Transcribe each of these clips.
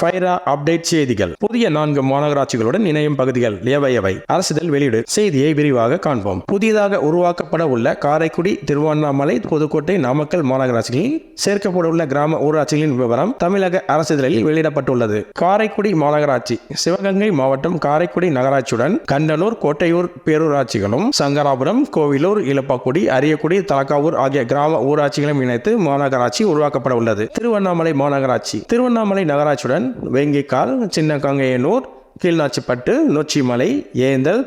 Faira update செய்திகள். புதிய நான்கு மாநகராட்சிகளுடன் இணையும் பகுதிகள். எவை அரசுதல் அரசிதழ் வெளியீடு. செய்தியை விரிவாக காண்போம். புதிதாக உருவாக்கப்பட உள்ள காரைக்குடி திருவண்ணாமலை புதுக்கோட்டை நாமக்கல் மாநகராட்சிகளில் சேர்க்கப்பட உள்ள கிராம ஊராட்சிகளின் விவரம் தமிழக அரசிதழில் வெளியிடப்பட்டுள்ளது. காரைக்குடி மாநகராட்சி. சிவகங்கை மாவட்டம் காரைக்குடி நகராட்சியுடன் கண்டனூர் கோட்டையூர் பேரூராட்சிகளும் சங்கராபுரம் கோவிலூர் இலப்பாக்குடி அரியக்குடி தலக்காவூர் ஆகிய கிராம ஊராட்சிகளும் இணைத்து மாநகராட்சி உருவாக்கப்பட உள்ளது. திருவண்ணாமலை மாநகராட்சி. திருவண்ணாமலை நகராட்சியுடன் வேங்கிக்கால் சின்ன கங்கையனூர் கீழ்நாச்சிப்பட்டு நொச்சிமலை ஏந்தல்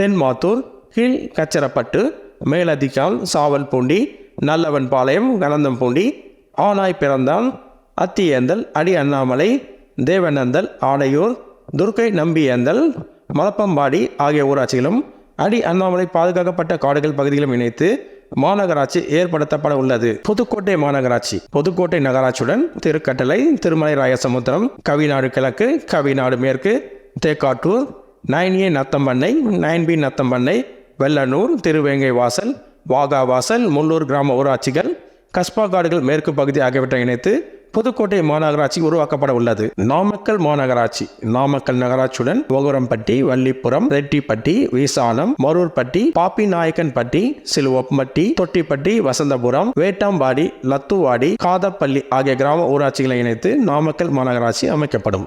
தென்மாத்தூர் கீழ் கச்சரப்பட்டு மேலதிகால் சாவல்பூண்டி நல்லவன்பாளையம் கனந்தம்பூண்டி ஆனாய் பிறந்தான் அத்தியேந்தல் அடி அண்ணாமலை தேவநந்தல் ஆடையூர் துர்க்கை நம்பியேந்தல் மலப்பம்பாடி ஆகிய ஊராட்சிகளும் அடி அண்ணாமலை பாதுகாக்கப்பட்ட காடுகள் பகுதிகளும் இணைத்து மாநகராட்சி ஏற்படுத்தப்பட உள்ளது. புதுக்கோட்டை மாநகராட்சி புதுக்கோட்டை நகராட்சியுடன் திருக்கட்டளை திருமலை ராயசமுத்திரம் கவிநாடு கிழக்கு கவிநாடு மேற்கு Thekkatur nine A Nathampannai nine B Nathampannai Vellanur Thiruvengai Vasal Wagah வாசல் முள்ளூர் கிராம ஊராட்சிகள் கஸ்பா காடுகள் மேற்கு பகுதி ஆகியவற்றை இணைத்து புதுக்கோட்டை மாநகராட்சி உருவாக்கப்பட உள்ளது. நாமக்கல் மாநகராட்சி நாமக்கல் நகராட்சியுடன் ஓகுரம்பட்டி வள்ளிப்புறம் ரெட்டிப்பட்டி விசாலம் மரூர்பட்டி பாப்பிநாயக்கன்பட்டி சிலுவப்பட்டி தொட்டிப்பட்டி வசந்தபுரம் வேட்டாம்பாடி லத்துவாடி காதப்பள்ளி ஆகிய கிராம ஊராட்சிகளை இணைத்து நாமக்கல் மாநகராட்சி அமைக்கப்படும்.